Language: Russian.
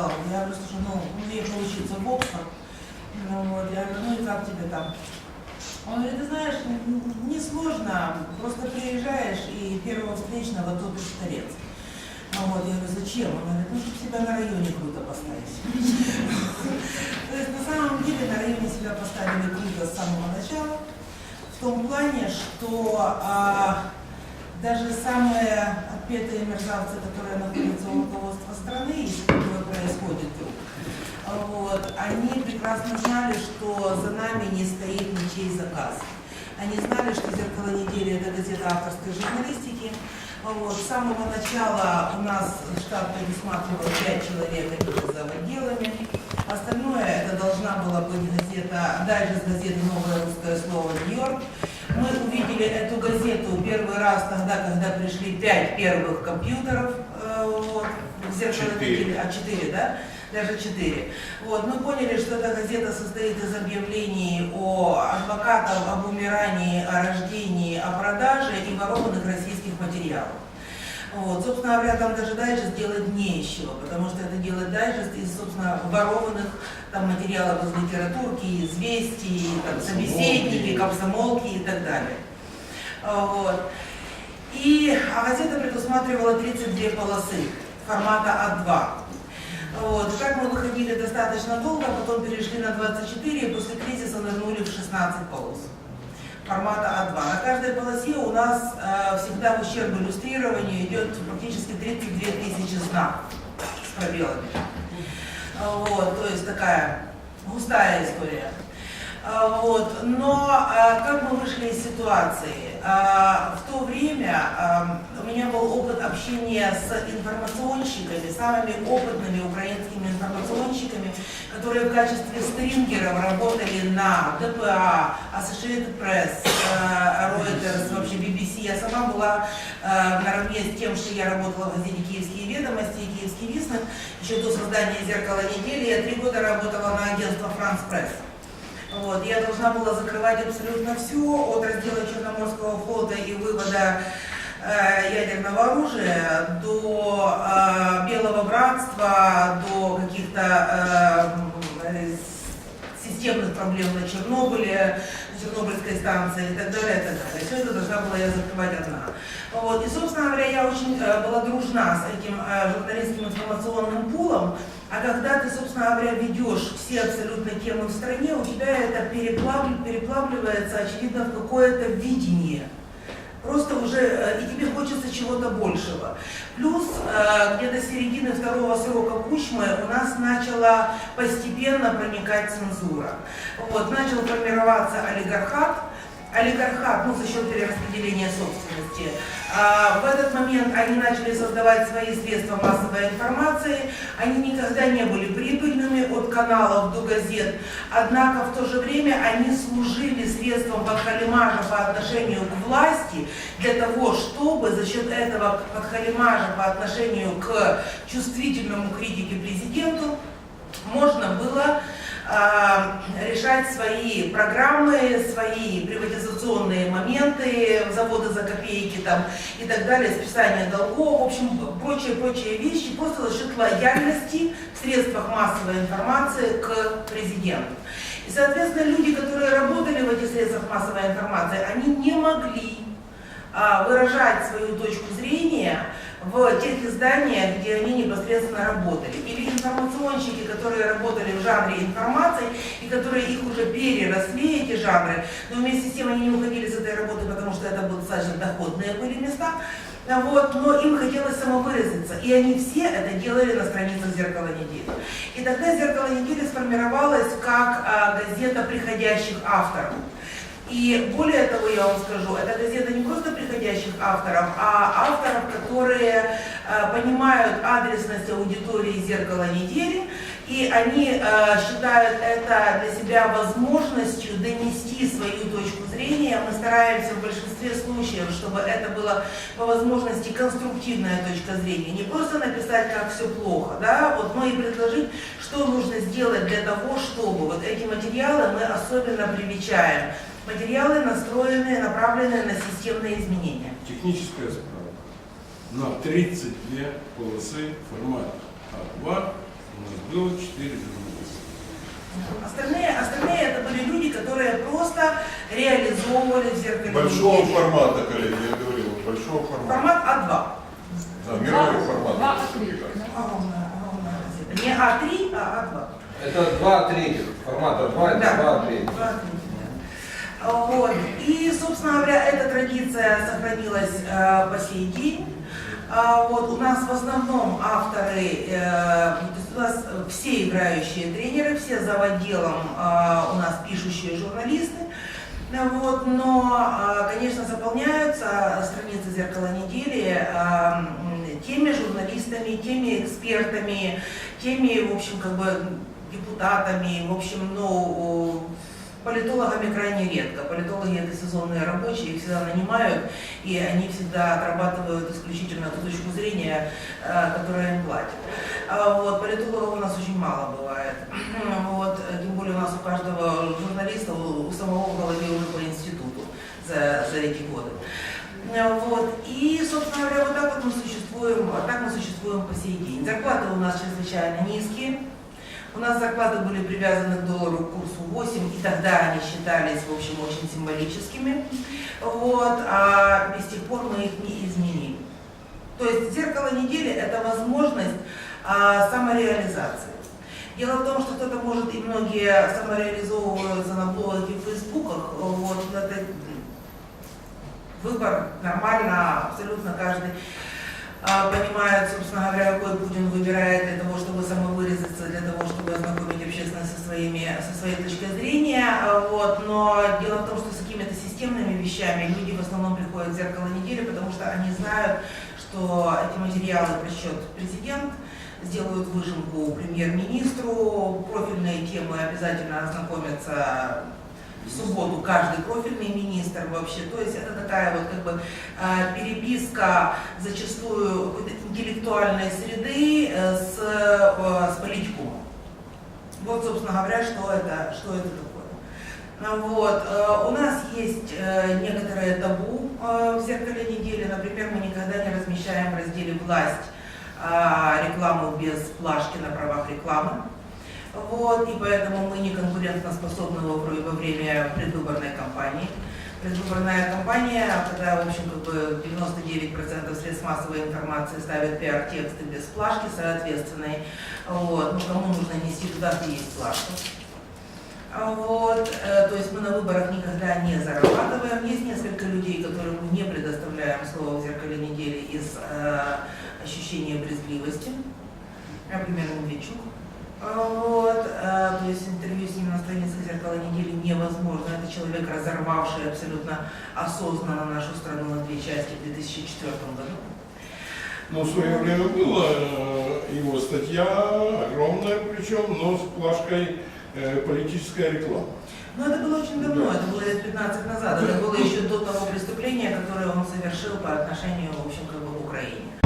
сказал, я говорю, слушай, ну, уехал учиться в Оксфорд, ну, вот, я говорю, ну и как тебе там? Он говорит, ты знаешь, несложно, просто приезжаешь и первого встречного топишь в торец. Ну вот, я говорю, зачем? Он говорит, ну, чтобы себя на районе круто поставить. То есть, на самом деле, на районе себя поставили круто с самого начала, в том плане, что а, даже самые отпетые мерзавцы, которые находятся у руководства страны, если такое происходит вдруг, вот, они прекрасно знали, что за нами не стоит ничей заказ. Они знали, что «Зеркало недели» – это газета авторской журналистики. Вот, с самого начала у нас штат предусматривал 5 человек, за отделами. Остальное это должна была быть газета, дальше с газеты «Новое русское слово Нью-Йорк». Мы увидели эту газету первый раз тогда, когда пришли пять первых компьютеров, э, вот, в «Зеркало Четыре. недели», а 4, да? Даже 4. Вот, мы поняли, что эта газета состоит из объявлений о адвокатах, об умирании, о рождении, о продаже и ворованных российских материалов. Вот, собственно говоря, там даже дайджест делать нечего, потому что это делает дайджест из, собственно, ворованных там материалов из литературки, известий, там, собеседники, комсомолки и так далее. Вот. И а газета предусматривала 32 полосы формата А2. Вот. Так мы выходили достаточно долго, а потом перешли на 24 и после кризиса нырнули в 16 полос формата А2. На каждой полосе у нас э, всегда в ущерб иллюстрированию идет практически 32 тысячи знаков с пробелами. Вот, то есть такая густая история. А, Вот. Но а, как мы вышли из ситуации? А, В то время у меня был опыт общения с информационщиками, самыми опытными украинскими информационщиками, которые в качестве стрингеров работали на ДПА, Associated Press, Reuters, вообще BBC. Я сама была наравне с тем, что я работала в газете «Киевские ведомости» и «Киевский вестник», еще до создания «Зеркала недели». Я три года работала на агентство «Франс Пресс». Вот, я должна была закрывать абсолютно все, от раздела Черноморского флота и вывода э, ядерного оружия до э, Белого Братства, до каких-то э, системных проблем на Чернобыле, Чернобыльской станции и так далее, и так далее. Все это должна была я закрывать одна. Вот. И, собственно говоря, я очень э, была дружна с этим э, журналистским информационным пулом, а когда ты, собственно говоря, ведешь все абсолютно темы в стране, у тебя это переплав- переплавливается, очевидно, в какое-то видение. Просто уже, э, и тебе хочется чего-то большего. Плюс э, где-то середины второго срока Кучмы у нас начала постепенно проникать цензура. Вот, начал формироваться олигархат, олигархат, ну, за счет перераспределения собственности. А, в этот момент они начали создавать свои средства массовой информации. Они никогда не были прибыльными от каналов до газет. Однако в то же время они служили средством подхалимажа по отношению к власти для того, чтобы за счет этого подхалимажа по отношению к чувствительному критике президенту можно было решать свои программы, свои приватизационные моменты, заводы за копейки там и так далее, списание долгов, в общем, прочие-прочие вещи просто за счет лояльности в средствах массовой информации к президенту. И, соответственно, люди, которые работали в этих средствах массовой информации, они не могли а, выражать свою точку зрения в тех изданиях, где они непосредственно работали. Или информационщики, которые работали в жанре информации и которые их уже переросли, эти жанры, но вместе с тем они не уходили с этой работы, потому что это были достаточно доходные были места, А вот, но им хотелось самовыразиться, и они все это делали на страницах «Зеркала недели». И тогда «Зеркало недели» сформировалось как а, газета приходящих авторов. И более того, я вам скажу, эта газета не просто приходящих авторов, а авторов, которые э, понимают адресность аудитории «Зеркало недели», и они э, считают это для себя возможностью донести свою точку зрения. Мы стараемся в большинстве случаев, чтобы это была по возможности конструктивная точка зрения. Не просто написать, как все плохо, да, вот, но и предложить, что нужно сделать для того, чтобы вот эти материалы мы особенно привечаем. Материалы настроены, направлены на системные изменения. Техническая справка. На 32 полосы формата А2 У нас было четыре журналиста. Остальные, остальные это были люди, которые просто реализовывали в зеркале Большого формата, коллеги, я говорил, большого формата. Формат А2. Да, мировой формат. Открытых, прекрасно. Огромная, огромная газета. Не А3, а А2. Это два третьих. Формата два, это два третьих. два третьих. Вот. И, собственно говоря, эта традиция сохранилась э, по сей день. А, вот у нас в основном авторы, э, у нас все играющие тренеры, все за отделом э, у нас пишущие журналисты. Вот, но, а, конечно, заполняются страницы «Зеркала недели» а, теми журналистами, теми экспертами, теми, в общем, как бы депутатами, в общем, ну, политологами крайне редко. Политологи это сезонные рабочие, их всегда нанимают, и они всегда отрабатывают исключительно ту точку зрения, э, которая им платят. А Вот, политологов у нас очень мало бывает. Вот, э, тем более у нас у каждого журналиста, у, у самого в голове уже по институту за, за эти годы. Э, Вот. И, собственно говоря, вот так вот мы существуем, вот так мы существуем по сей день. Зарплаты у нас чрезвычайно низкие. У нас зарплаты были привязаны к доллару к курсу 8, и тогда они считались, в общем, очень символическими. Вот. А без тех пор мы их не изменили. То есть зеркало недели – это возможность а, самореализации. Дело в том, что кто-то может, и многие самореализовываются на блогах и в фейсбуках, вот, это выбор нормально, абсолютно каждый а, понимает, собственно говоря, какой путь он выбирает для того, чтобы самовыразиться, для того, чтобы ознакомить общественность со, своими, со своей точкой зрения. а, Вот. Но дело в том, что с какими-то системными вещами люди в основном приходят в зеркало недели, потому что они знают, что эти материалы прочтет президент, сделают выжимку премьер-министру, профильные темы обязательно ознакомятся в субботу каждый профильный министр вообще. То есть это такая вот как бы э, переписка зачастую интеллектуальной среды э, с, э, с политикумом. Вот, собственно говоря, что это, что это такое. Ну Вот. У нас есть некоторые табу в зеркале недели. Например, мы никогда не размещаем в разделе «Власть» рекламу без плашки на правах рекламы. Вот, и поэтому мы не конкурентоспособны во вре- во время предвыборной кампании. Предвыборная кампания, когда, в общем, как бы 99% средств массовой информации ставят пиар-тексты без плашки соответственной. Вот, ну, кому нужно нести туда, где есть плашка. А Вот, э, то есть мы на выборах никогда не зарабатываем. Есть несколько людей, которым мы не предоставляем слово в зеркале недели из э, ощущения брезгливости. Например, Медведчук. А Вот, э, то есть интервью с ним на странице «Зеркала недели» невозможно. Это человек, разорвавший абсолютно осознанно нашу страну на две части в 2004 году. Но в свое время была э, его статья, огромная причем, но с плашкой э, политическая реклама. Но это было очень давно, Да. это было лет 15 назад. Это было еще до того преступления, которое он совершил по отношению, в общем, как бы к Украине.